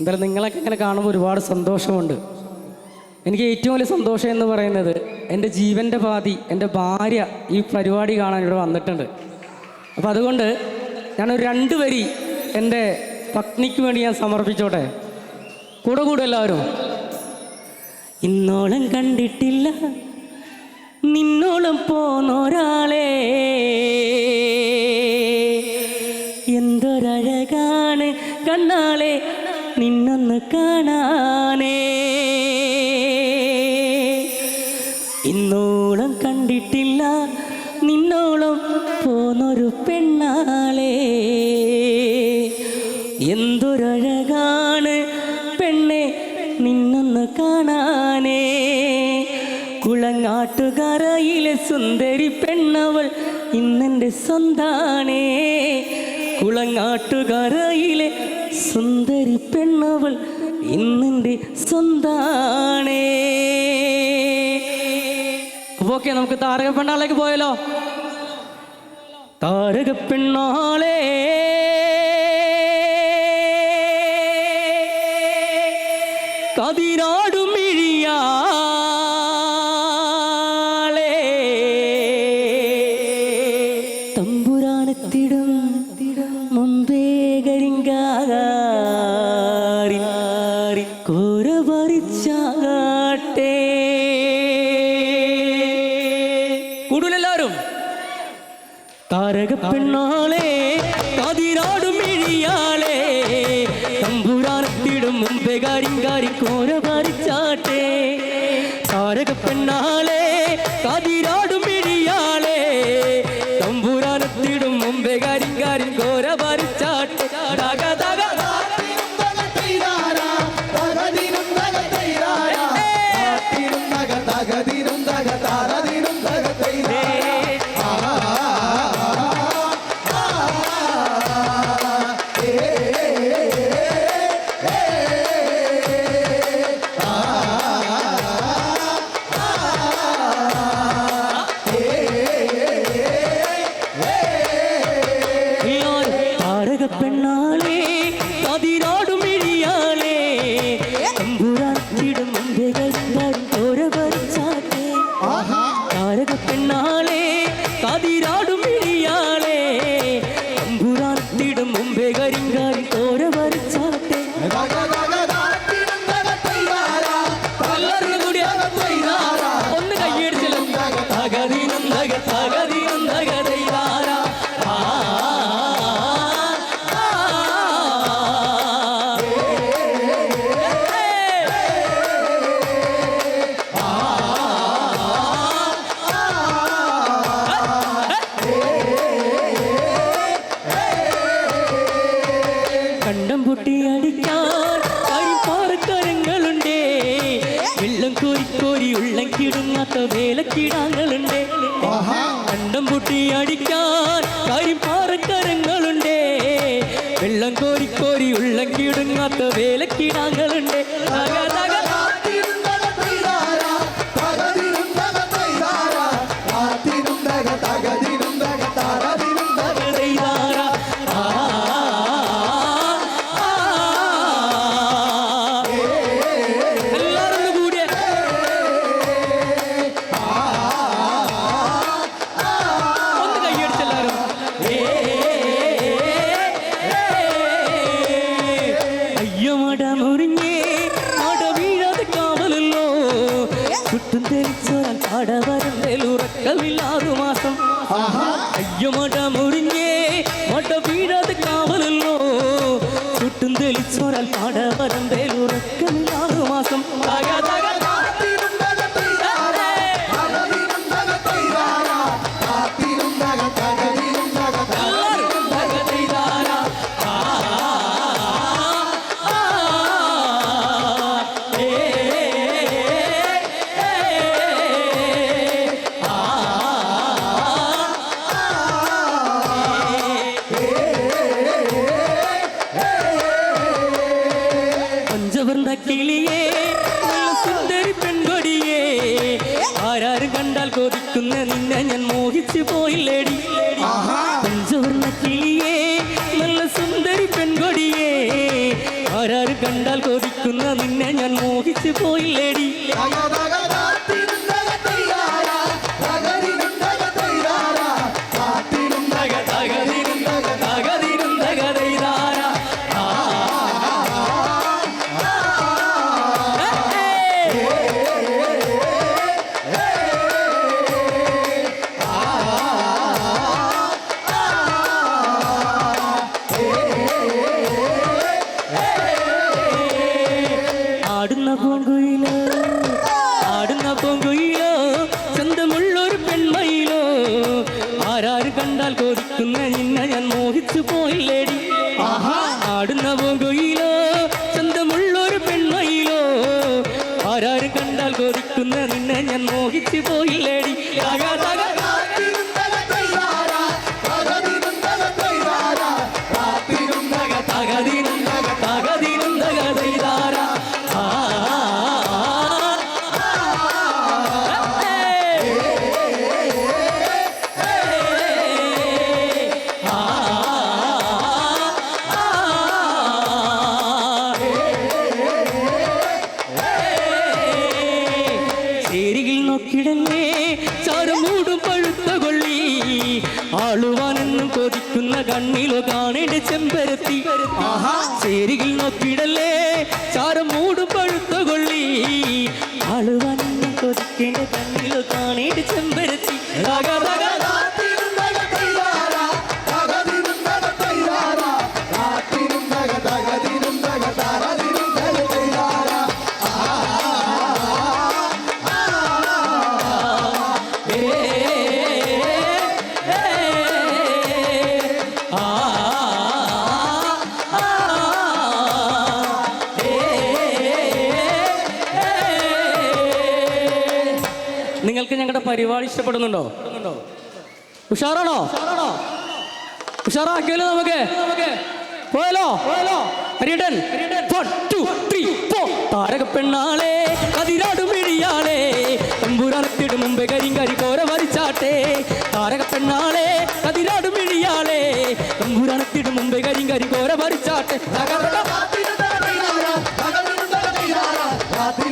എന്തായാലും നിങ്ങളൊക്കെ ഇങ്ങനെ കാണുമ്പോൾ ഒരുപാട് സന്തോഷമുണ്ട്. എനിക്ക് ഏറ്റവും വലിയ സന്തോഷം എന്ന് പറയുന്നത് എന്റെ ജീവന്റെ പാതി എന്റെ ഭാര്യ ഈ പരിപാടി കാണാൻ ഇവിടെ വന്നിട്ടുണ്ട്. അപ്പോൾ അതുകൊണ്ട് ഞാനൊരു രണ്ട് വരി എന്റെ പത്നിക്ക് വേണ്ടി ഞാൻ സമർപ്പിച്ചോട്ടെ. കൂടെ കൂടെ എല്ലാവരും. ഇന്നോളം കണ്ടിട്ടില്ല നിന്നോളം പോന്നൊരാളെ. എന്തൊരഴകാണ് കണ്ണാളെ. നിന്നൊന്ന് കാണാനേ. ഇന്നോളം കണ്ടിട്ടില്ല നിന്നോളം പോന്നൊരു പെണ്ണാളെ. എന്തൊരഴകാണ് പെണ്ണെ നിന്നൊന്ന് കാണാനേ. കുളങ്ങാട്ടുകരയിലെ സുന്ദരി പെണ്ണവൾ ഇന്നെന്റെ സ്വന്താണേ. കുളങ്ങാട്ടുകരയിലെ സുന്ദരി പെണ്ണവൾ ഇന്നെന്റെ സ്വന്താണേ. ഓക്കെ നമുക്ക് താരക പെണ്ണാളേക്ക് പോയല്ലോ താരക പെണ്ണാളേ. കതിരാടും കോര പറിച്ചാകട്ടെ കൂടുതലെല്ലാവരും താരക പെണ്ണാളെ കതിരാടും ഇഴിയാളെ തമ്പുരാനത്തിടും മുമ്പേ കാര്യം കോര വരിച്ചാട്ടെ. താരക പെണ്ണാളെ കിടുങ്ങാത്ത വേലക്കിടാങ്ങളുണ്ട്. കണ്ടം പൊട്ടി അടിക്കാൻ കരിപ്പാറക്കരങ്ങളുണ്ട് വെള്ളം കോരി കോരി ഉള്ളം കിടുങ്ങാത്ത വേലക്കിടാങ്ങളുണ്ടേ ചുറ്റും തെളിച്ചോരാൻ പാടവരന്തേൽ ഉറക്കമില്ലാതു മാസം അയ്യോ മട മുറിഞ്ഞേ മട വീഴാതെ കാവലല്ലോ ചുറ്റും തെളിച്ചോരാൽ പാടവരന്തേൽ പഞ്ചവർണ കിളിയേ നല്ല സുന്ദരി പെൺകൊടിയേ. ആരാരും കണ്ടാൽ കൊതിക്കുന്ന നിന്നെ ഞാൻ മോഹിച്ചു പോയില്ലേടി. പഞ്ചവർണ കിളിയേ നല്ല സുന്ദരി പെൺകൊടിയേ. ആരാരും കണ്ടാൽ കണ്ടാൽ കൊതിക്കുന്ന നിന്നെ ഞാൻ മോഹിച്ചു പോയില്ലേടി. ആടുന്ന പൂങ്കുയിലോ ആടുന്ന പൂങ്കുയിലോ സ്വന്തമുള്ളൊരു പെൺമയിലോ. ആരാര് കണ്ടാൽ കൊതിക്കുന്ന നിന്നെ ഞാൻ മോഹിച്ചു പോയില്ലേടി. ആടുന്ന പൂങ്കുയിലോ സ്വന്തമുള്ളൊരു പെൺമയിലോ. ആരാര് കണ്ടാൽ കൊതിക്കുന്ന കണ്ണിലോ കാണേണ്ട ചെമ്പരത്തി. ചേരികൾ നോക്കിടല്ലേ ചാരമൂടും നിങ്ങൾക്ക് ഞങ്ങളുടെ പരിപാടി ഇഷ്ടപ്പെടുന്നുണ്ടോ? ഉഷാറാണോ? ഉഷാറാക്കിയല്ലോ നമുക്ക്. പോയല്ലോ? ഹരിടൻ താരക പെണ്ണാളെ കതിരാടുമിഴിയാളെ തമ്പൂരാനത്തിടു മുമ്പ് കരിങ്കരി കോര വരിച്ചാട്ടെ. താരക പെണ്ണാളെ കതിരാടുമിഴിയാളെ തമ്പൂരാനത്തിടു മുമ്പ് കരിങ്കരി കോര വരിച്ചാട്ടെ. രാത്രി